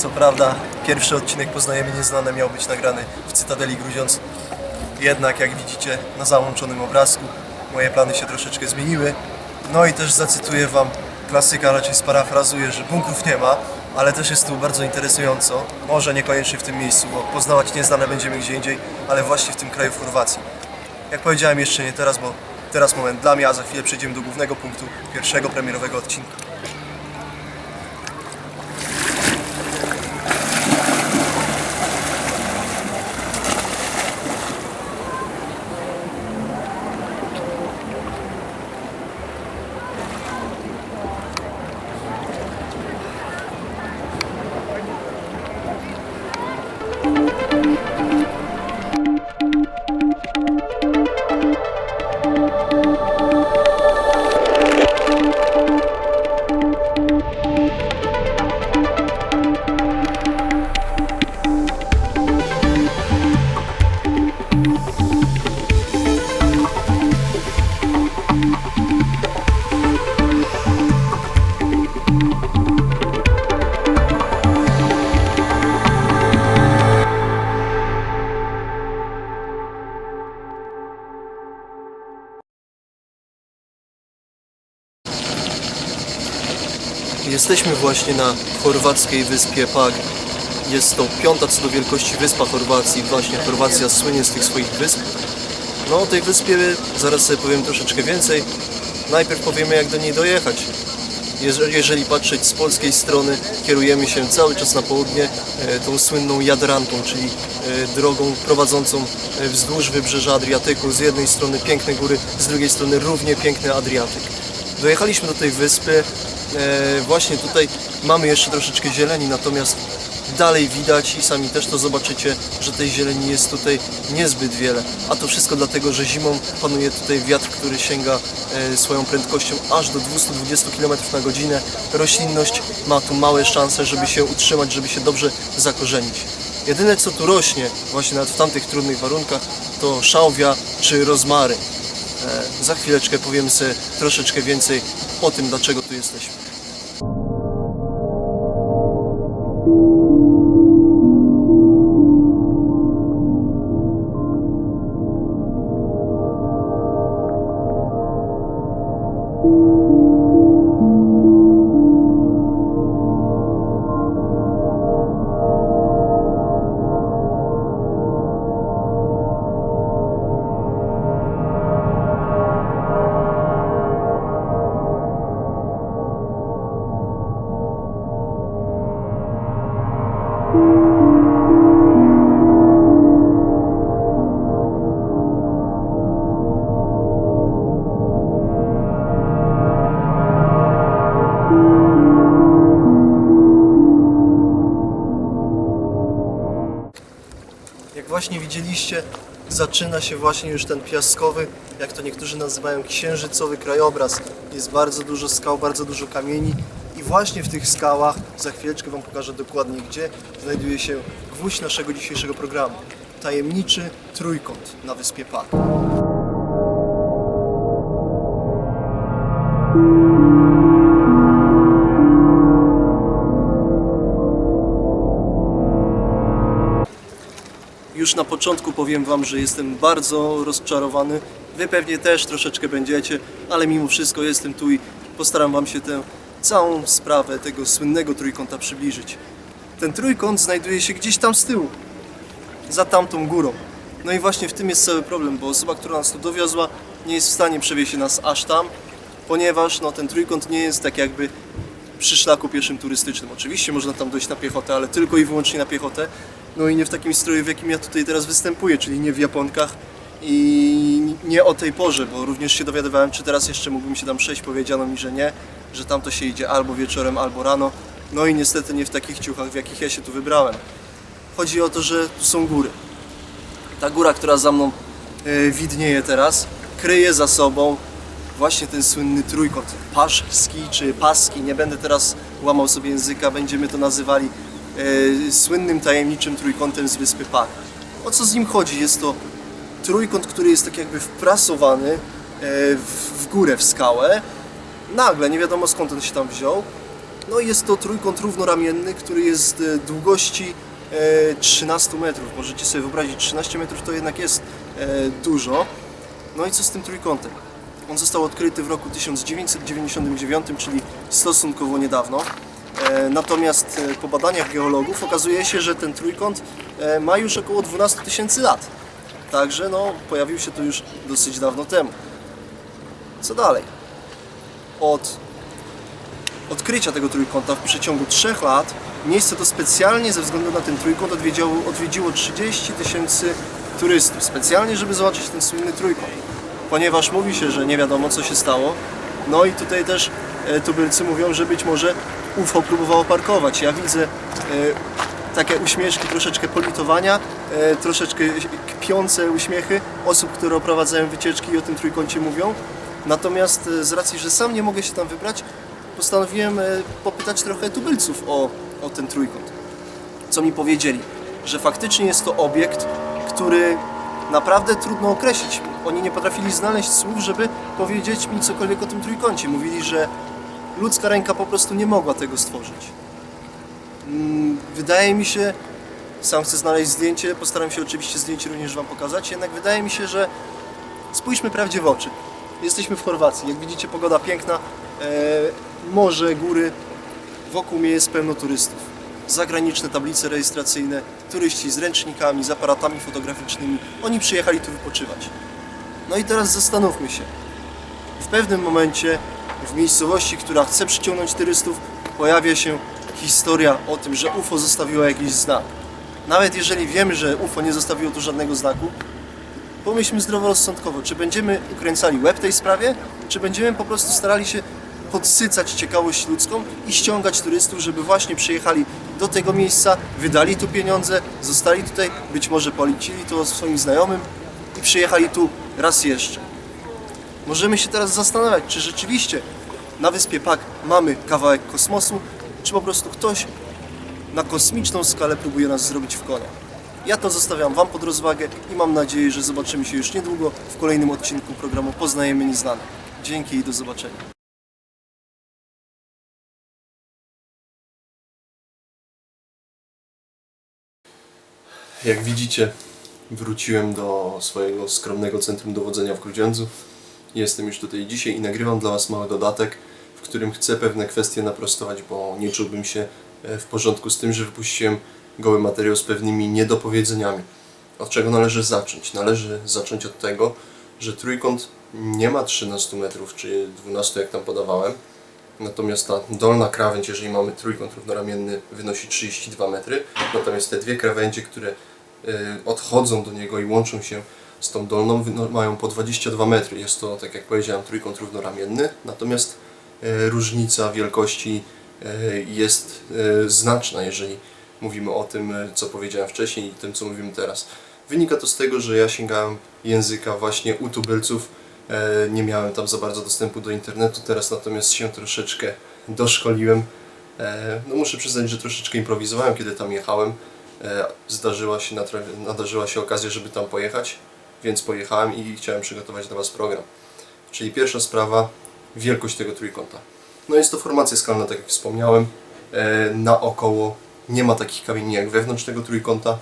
Co prawda, pierwszy odcinek Poznajemy Nieznane miał być nagrany w Cytadeli Gruziąc. Jednak, jak widzicie na załączonym obrazku, moje plany się troszeczkę zmieniły. No i też zacytuję Wam klasyka, raczej sparafrazuję, że bunkrów nie ma, ale też jest tu bardzo interesująco. Może niekoniecznie w tym miejscu, bo poznawać nieznane będziemy gdzie indziej, ale właśnie w tym kraju w Chorwacji. Jak powiedziałem, jeszcze nie teraz, bo teraz moment dla mnie, a za chwilę przejdziemy do głównego punktu pierwszego premierowego odcinka. Jesteśmy właśnie na chorwackiej wyspie Pag. Jest to piąta co do wielkości wyspa Chorwacji. Właśnie Chorwacja słynie z tych swoich wysp. No o tej wyspie zaraz sobie powiem troszeczkę więcej. Najpierw powiemy jak do niej dojechać. Jeże- Jeżeli patrzeć z polskiej strony, kierujemy się cały czas na południe e, tą słynną Jadrantą, czyli e, drogą prowadzącą e, wzdłuż wybrzeża Adriatyku. Z jednej strony piękne góry, z drugiej strony równie piękny Adriatyk. Dojechaliśmy do tej wyspy. E, właśnie tutaj mamy jeszcze troszeczkę zieleni, natomiast dalej widać i sami też to zobaczycie, że tej zieleni jest tutaj niezbyt wiele. A to wszystko dlatego, że zimą panuje tutaj wiatr, który sięga e, swoją prędkością aż do 220 km na godzinę. Roślinność ma tu małe szanse, żeby się utrzymać, żeby się dobrze zakorzenić. Jedyne co tu rośnie, właśnie nawet w tamtych trudnych warunkach, to szałwia czy rozmary. E, Za chwileczkę powiemy sobie troszeczkę więcej o tym, dlaczego tu jesteśmy. Właśnie widzieliście, zaczyna się właśnie już ten piaskowy, jak to niektórzy nazywają, księżycowy krajobraz. Jest bardzo dużo skał, bardzo dużo kamieni i właśnie w tych skałach, za chwileczkę Wam pokażę dokładnie gdzie, znajduje się gwóźdź naszego dzisiejszego programu. Tajemniczy trójkąt na wyspie Pak. Już na początku powiem Wam, że jestem bardzo rozczarowany. Wy pewnie też troszeczkę będziecie, ale mimo wszystko jestem tu i postaram Wam się tę całą sprawę tego słynnego trójkąta przybliżyć. Ten trójkąt znajduje się gdzieś tam z tyłu, za tamtą górą. No i właśnie w tym jest cały problem, bo osoba, która nas tu dowiozła, nie jest w stanie przewieźć nas aż tam, ponieważ no, ten trójkąt nie jest tak jakby przy szlaku pieszym turystycznym. Oczywiście można tam dojść na piechotę, ale tylko i wyłącznie na piechotę. No i nie w takim stroju, w jakim ja tutaj teraz występuję, czyli nie w japonkach i nie o tej porze, bo również się dowiadywałem, czy teraz jeszcze mógłbym się tam przejść. Powiedziano mi, że nie, że tam to się idzie albo wieczorem, albo rano. No i niestety nie w takich ciuchach, w jakich ja się tu wybrałem. Chodzi o to, że tu są góry. Ta góra, która za mną e, widnieje teraz, kryje za sobą właśnie ten słynny trójkąt paszski czy paski. Nie będę teraz łamał sobie języka, będziemy to nazywali e, słynnym tajemniczym trójkątem z wyspy Pak. O co z nim chodzi? Jest to trójkąt, który jest tak jakby wprasowany e, w, w górę, w skałę. Nagle, nie wiadomo skąd on się tam wziął. No i jest to trójkąt równoramienny, który jest e, długości e, 13 metrów. Możecie sobie wyobrazić, 13 metrów to jednak jest e, dużo. No i co z tym trójkątem? On został odkryty w roku 1999, czyli stosunkowo niedawno. E, Natomiast e, po badaniach geologów okazuje się, że ten trójkąt e, ma już około 12 tysięcy lat. Także no, pojawił się tu już dosyć dawno temu. Co dalej? Od odkrycia tego trójkąta w przeciągu 3 lat miejsce to specjalnie ze względu na ten trójkąt odwiedziło, odwiedziło 30 tysięcy turystów. Specjalnie, żeby zobaczyć ten słynny trójkąt. Ponieważ mówi się, że nie wiadomo co się stało. No i tutaj też e, tubylcy mówią, że być może UFO próbowało parkować. Ja widzę e, takie uśmieszki, troszeczkę politowania, e, troszeczkę kpiące uśmiechy osób, które oprowadzają wycieczki i o tym trójkącie mówią. Natomiast z racji, że sam nie mogę się tam wybrać, postanowiłem popytać trochę tubylców o, o ten trójkąt. Co mi powiedzieli? Że faktycznie jest to obiekt, który naprawdę trudno określić. Oni nie potrafili znaleźć słów, żeby powiedzieć mi cokolwiek o tym trójkącie. Mówili, że ludzka ręka po prostu nie mogła tego stworzyć. Mm, Wydaje mi się, sam chcę znaleźć zdjęcie, postaram się oczywiście zdjęcie również Wam pokazać, jednak wydaje mi się, że spójrzmy prawdzie w oczy. Jesteśmy w Chorwacji, jak widzicie pogoda piękna, e, morze, góry, wokół mnie jest pełno turystów. Zagraniczne tablice rejestracyjne, turyści z ręcznikami, z aparatami fotograficznymi, oni przyjechali tu wypoczywać. No i teraz zastanówmy się. W pewnym momencie w miejscowości, która chce przyciągnąć turystów, pojawia się historia o tym, że UFO zostawiło jakiś znak. Nawet jeżeli wiemy, że UFO nie zostawiło tu żadnego znaku, pomyślmy zdroworozsądkowo, czy będziemy ukręcali łeb tej sprawie, czy będziemy po prostu starali się podsycać ciekawość ludzką i ściągać turystów, żeby właśnie przyjechali do tego miejsca, wydali tu pieniądze, zostali tutaj, być może policili to swoim znajomym i przyjechali tu raz jeszcze. Możemy się teraz zastanawiać, czy rzeczywiście na wyspie Pak mamy kawałek kosmosu, czy po prostu ktoś na kosmiczną skalę próbuje nas zrobić w konia. Ja to zostawiam Wam pod rozwagę i mam nadzieję, że zobaczymy się już niedługo w kolejnym odcinku programu Poznajemy Nieznane. Dzięki i do zobaczenia. Jak widzicie, wróciłem do swojego skromnego centrum dowodzenia w Grudziądzu. Jestem już tutaj dzisiaj i nagrywam dla Was mały dodatek, w którym chcę pewne kwestie naprostować, bo nie czułbym się e, w porządku z tym, że wypuściłem goły materiał z pewnymi niedopowiedzeniami. Od czego należy zacząć? Należy zacząć od tego, że trójkąt nie ma 13 metrów, czy 12 jak tam podawałem. Natomiast ta dolna krawędź, jeżeli mamy trójkąt równoramienny, wynosi 32 metry. Natomiast te dwie krawędzie, które odchodzą do niego i łączą się z tą dolną, wyno- mają po 22 metry. Jest to, tak jak powiedziałem, trójkąt równoramienny. Natomiast y, różnica wielkości y, jest y, znaczna, jeżeli mówimy o tym, y, co powiedziałem wcześniej i tym, co mówimy teraz. Wynika to z tego, że ja sięgałem języka właśnie u tubylców, Nie miałem tam za bardzo dostępu do internetu, teraz natomiast się troszeczkę doszkoliłem. No muszę przyznać, że troszeczkę improwizowałem, kiedy tam jechałem. E, Zdarzyła się, nadarzyła się okazja, żeby tam pojechać, więc pojechałem i chciałem przygotować dla Was program. Czyli pierwsza sprawa, wielkość tego trójkąta. No jest to formacja skalna, tak jak wspomniałem. E, Naokoło nie ma takich kamieni jak wewnątrz tego trójkąta.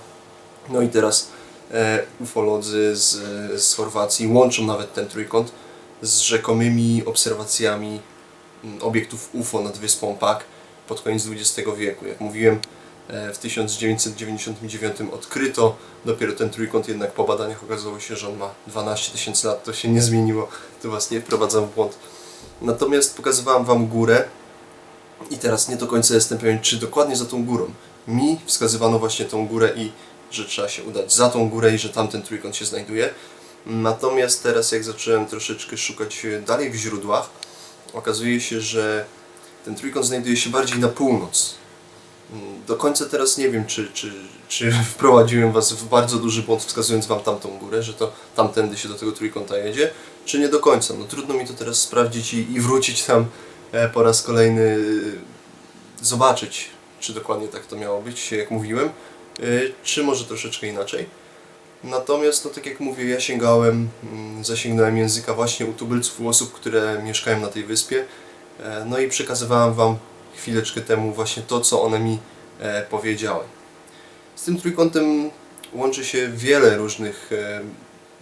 No i teraz e, ufolodzy z, z Chorwacji łączą nawet ten trójkąt z rzekomymi obserwacjami mm, obiektów UFO nad wyspą Pak pod koniec XX wieku. Jak mówiłem, w 1999 odkryto dopiero ten trójkąt, jednak po badaniach okazało się, że on ma 12 tysięcy lat. To się nie zmieniło, tu Was nie wprowadzam w błąd. Natomiast pokazywałem Wam górę i teraz nie do końca jestem pewien, czy dokładnie za tą górą. Mi wskazywano właśnie tą górę i że trzeba się udać za tą górę i że tam ten trójkąt się znajduje. Natomiast teraz jak zacząłem troszeczkę szukać e, dalej w źródłach, okazuje się, że ten trójkąt znajduje się bardziej na północ. Do końca teraz nie wiem, czy, czy, czy wprowadziłem Was w bardzo duży błąd, wskazując Wam tamtą górę, że to tamtędy się do tego trójkąta jedzie, czy nie do końca. No trudno mi to teraz sprawdzić i, i wrócić tam e, po raz kolejny, e, zobaczyć, czy dokładnie tak to miało być, jak mówiłem, e, czy może troszeczkę inaczej. Natomiast, no tak jak mówię, ja sięgałem, mm, zasięgnąłem języka właśnie u tubylców, u osób, które mieszkają na tej wyspie. No i przekazywałem Wam chwileczkę temu właśnie to, co one mi e, powiedziały. Z tym trójkątem łączy się wiele różnych e,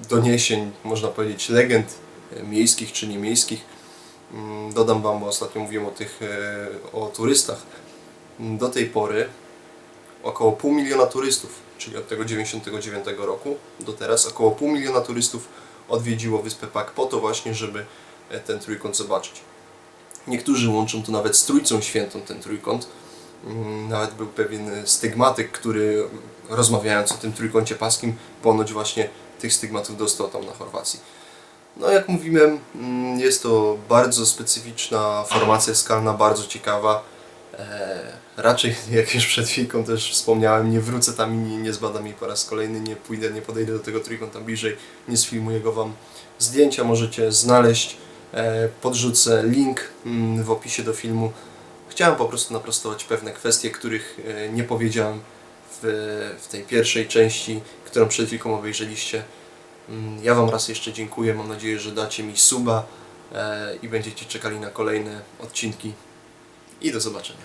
doniesień, można powiedzieć legend e, miejskich czy niemiejskich. Mm, Dodam Wam, bo ostatnio mówiłem o tych, o turystach. Do tej pory około pół miliona turystów, czyli od tego 99 roku do teraz, około pół miliona turystów odwiedziło wyspę Pak po to właśnie, żeby ten trójkąt zobaczyć. Niektórzy łączą to nawet z Trójcą Świętą, ten trójkąt. Mm, Nawet był pewien stygmatyk, który rozmawiając o tym trójkącie paskim, ponoć właśnie tych stygmatów dostał tam na Chorwacji. No jak mówiłem, mm, jest to bardzo specyficzna formacja skalna, bardzo ciekawa. E, raczej, jak już przed chwilką też wspomniałem, nie wrócę tam i nie, nie zbadam jej po raz kolejny, nie pójdę, nie podejdę do tego trójkąta bliżej, nie sfilmuję go Wam. Zdjęcia możecie znaleźć, podrzucę link mm, w opisie do filmu. Chciałem po prostu naprostować pewne kwestie, których e, nie powiedziałem w, tej pierwszej części, którą przed chwilką obejrzeliście. Mm, Ja Wam raz jeszcze dziękuję. Mam nadzieję, że dacie mi suba e, i będziecie czekali na kolejne odcinki. I do zobaczenia.